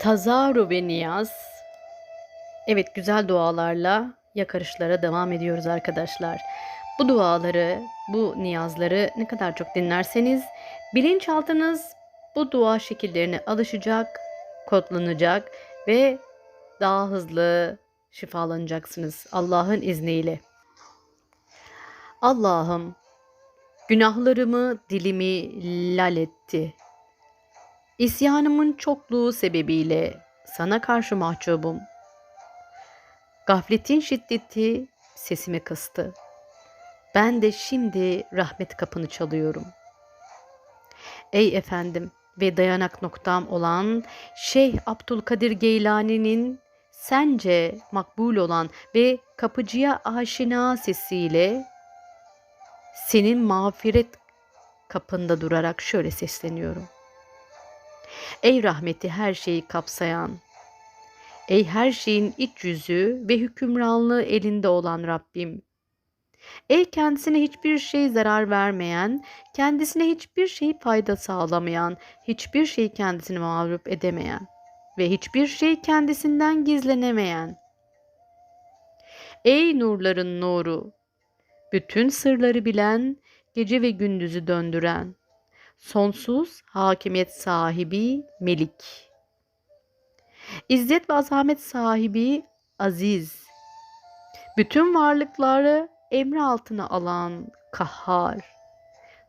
Tazaru ve niyaz. Evet güzel dualarla yakarışlara devam ediyoruz arkadaşlar. Bu duaları, bu niyazları ne kadar çok dinlerseniz bilinçaltınız bu dua şekillerine alışacak, kodlanacak ve daha hızlı şifalanacaksınız Allah'ın izniyle. Allah'ım günahlarımı dilimi lal etti. İsyanımın çokluğu sebebiyle sana karşı mahcubum. Gafletin şiddeti sesimi kıstı. Ben de şimdi rahmet kapını çalıyorum. Ey efendim ve dayanak noktam olan Şeyh Abdülkadir Geylani'nin sence makbul olan ve kapıcıya aşina sesiyle senin mağfiret kapında durarak şöyle sesleniyorum. Ey rahmeti her şeyi kapsayan, ey her şeyin iç yüzü ve hükümranlığı elinde olan Rabbim. Ey kendisine hiçbir şey zarar vermeyen, kendisine hiçbir şey fayda sağlamayan, hiçbir şey kendisini mağlup edemeyen ve hiçbir şey kendisinden gizlenemeyen. Ey nurların nuru, bütün sırları bilen, gece ve gündüzü döndüren, sonsuz hakimiyet sahibi Melik. İzzet ve azamet sahibi Aziz. Bütün varlıkları emri altına alan Kahhar.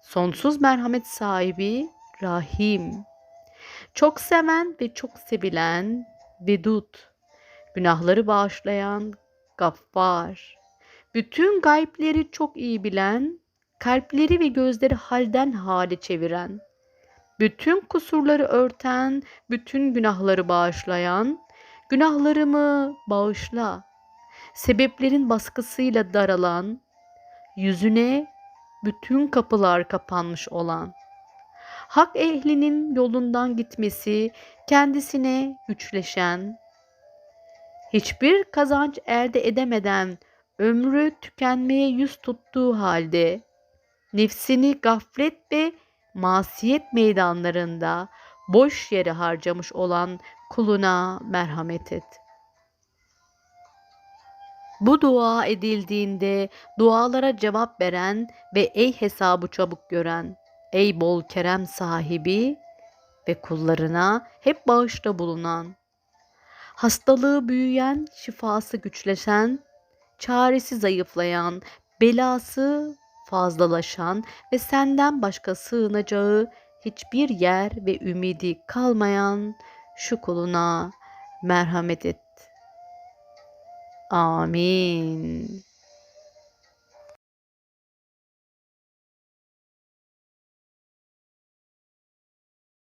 Sonsuz merhamet sahibi Rahim. Çok seven ve çok sevilen Vedud. Günahları bağışlayan Gaffar. Bütün gayipleri çok iyi bilen kalpleri ve gözleri halden hale çeviren, bütün kusurları örten, bütün günahları bağışlayan, günahlarımı bağışla, sebeplerin baskısıyla daralan, yüzüne bütün kapılar kapanmış olan, hak ehlinin yolundan gitmesi kendisine güçleşen, hiçbir kazanç elde edemeden ömrü tükenmeye yüz tuttuğu halde nefsini gaflet ve masiyet meydanlarında boş yere harcamış olan kuluna merhamet et. Bu dua edildiğinde dualara cevap veren ve ey hesabı çabuk gören, ey bol kerem sahibi ve kullarına hep bağışta bulunan, hastalığı büyüyen, şifası güçleşen, çaresi zayıflayan, belası fazlalaşan ve senden başka sığınacağı hiçbir yer ve ümidi kalmayan şu kuluna merhamet et. Amin.